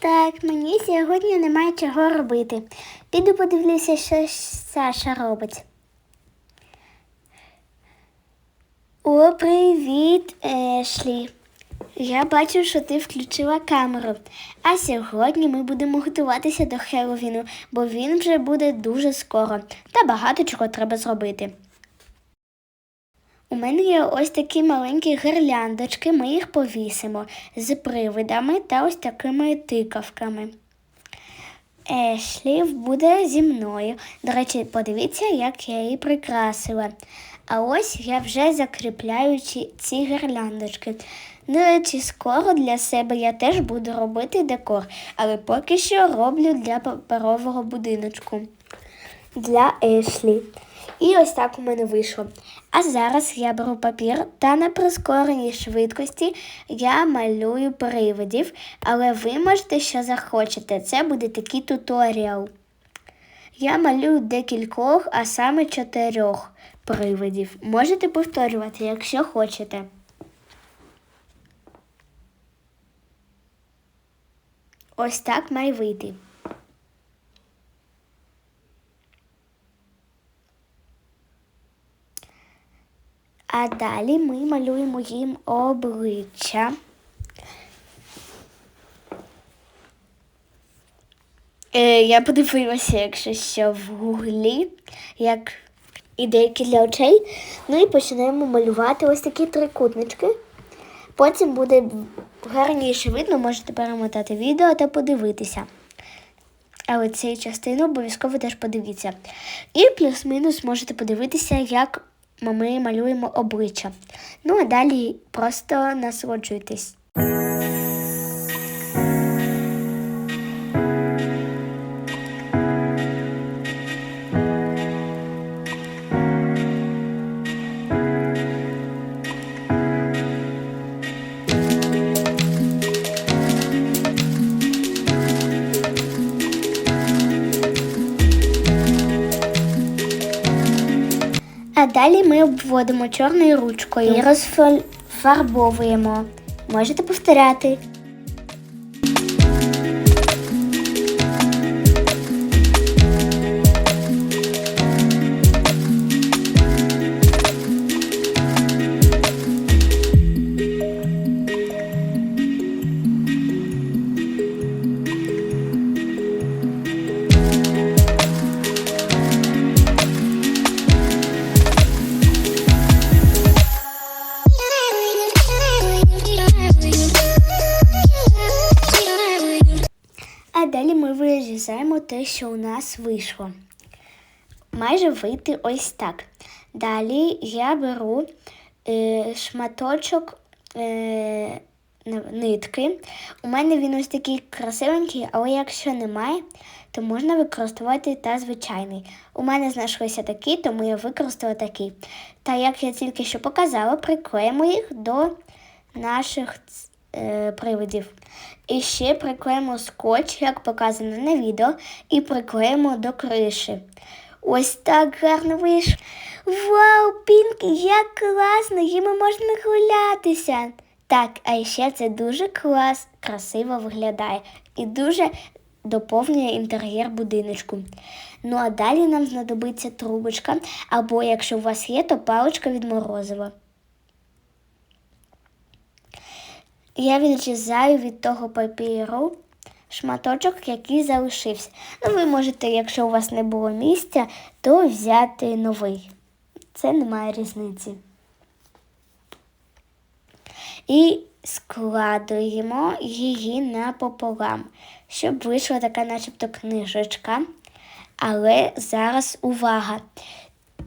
Так, мені сьогодні немає чого робити. Піду подивлюся, що Саша робить. О, привіт, Ешлі. Я бачу, що ти включила камеру. А сьогодні ми будемо готуватися до Хеллоуіну, бо він вже буде дуже скоро та багато чого треба зробити. У мене є ось такі маленькі гирляндочки, ми їх повісимо з привидами та ось такими тикавками. Ешлі буде зі мною. До речі, подивіться, як я її прикрасила. А ось я вже закріпляю ці, гірляндочки. До речі, скоро для себе я теж буду робити декор, але поки що роблю для паперового будиночку для Ешлі. І ось так у мене вийшло. А зараз я беру папір та на прискореній швидкості я малюю привидів, але ви можете, що захочете. Це буде такий туторіал. Я малюю декількох, а саме чотирьох привидів. Можете повторювати, якщо хочете. Ось так має вийти. А далі ми малюємо їм обличчя. Е, я подивилася, якщо що в гуглі, як ідейки для очей. Ну і починаємо малювати ось такі трикутнички. Потім буде гарніше видно, можете перемотати відео та подивитися. Але цю частину обов'язково теж подивіться. І плюс-мінус можете подивитися, як ми малюємо обличчя. Ну а далі просто насолоджуйтесь. А далі ми обводимо чорною ручкою і розфарбовуємо. Можете повторяти. Те, що у нас вийшло. Майже вийти ось так. Далі я беру е, шматочок е, нитки. У мене він ось такий красивенький, але якщо немає, то можна використовувати та звичайний. У мене знайшлися такі, тому я використала такий. Та як я тільки що показала, приклеїмо їх до наших е. І ще приклеїмо скотч, як показано на відео, і приклеїмо до криші. Ось так гарно вийшло. Вау, Пінкі, як класно! Їми можна гулятися. Так, а ще це дуже клас, красиво виглядає і дуже доповнює інтер'єр будиночку. Ну а далі нам знадобиться трубочка, або якщо у вас є, то паличка від морозива. Я відрізаю від того папіру шматочок, який залишився. Ну, ви можете, якщо у вас не було місця, то взяти новий. Це немає різниці. І складуємо її напополам, щоб вийшла така начебто книжечка. Але зараз увага!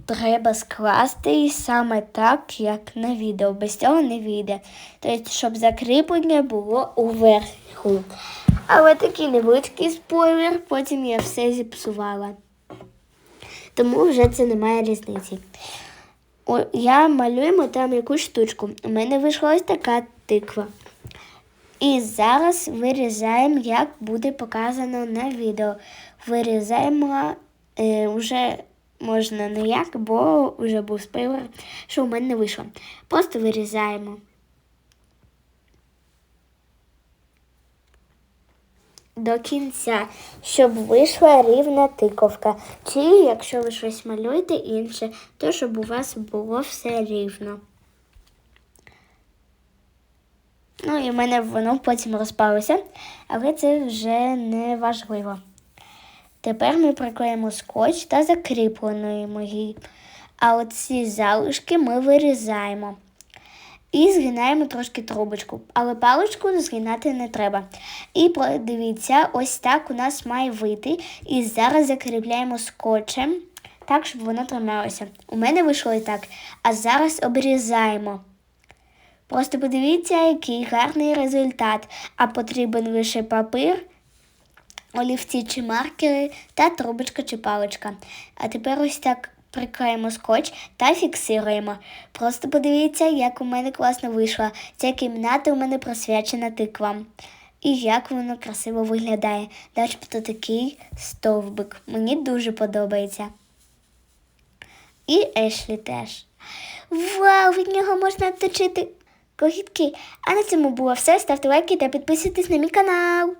Треба скласти її саме так, як на відео. Без цього не вийде. Тобто, щоб закріплення було уверху. Але такий невеличкий спойлер, потім я все зіпсувала. Тому вже це немає різниці. О, я малюємо там якусь штучку. У мене вийшла ось така тиква. І зараз вирізаємо, як буде показано на відео. Вирізаємо е, вже можна не як, бо вже був спойлер, що у мене не вийшло. Просто вирізаємо. до кінця, щоб вийшла рівна тиковка. Чи якщо ви щось малюєте інше, то щоб у вас було все рівно. Ну і в мене воно потім розпалося, але це вже не важливо. Тепер ми приклеїмо скотч та закріплюємо її. А от ці залишки ми вирізаємо. І згинаємо трошки трубочку, але паличку згинати не треба. І подивіться, ось так у нас має вийти. І зараз закріпляємо скотчем, так, щоб воно трималося. У мене вийшло і так. А зараз обрізаємо. Просто подивіться, який гарний результат. А потрібен лише папір, олівці чи маркери та трубочка чи паличка. А тепер ось так приклеїмо скотч та фіксуємо. Просто подивіться, як у мене класно вийшло. Ця кімната у мене присвячена тиквам. І як воно красиво виглядає. Начебто такий стовбик. Мені дуже подобається. І Ешлі теж. Вау, від нього можна точити когітки. А на цьому було все. Ставте лайки та підписуйтесь на мій канал.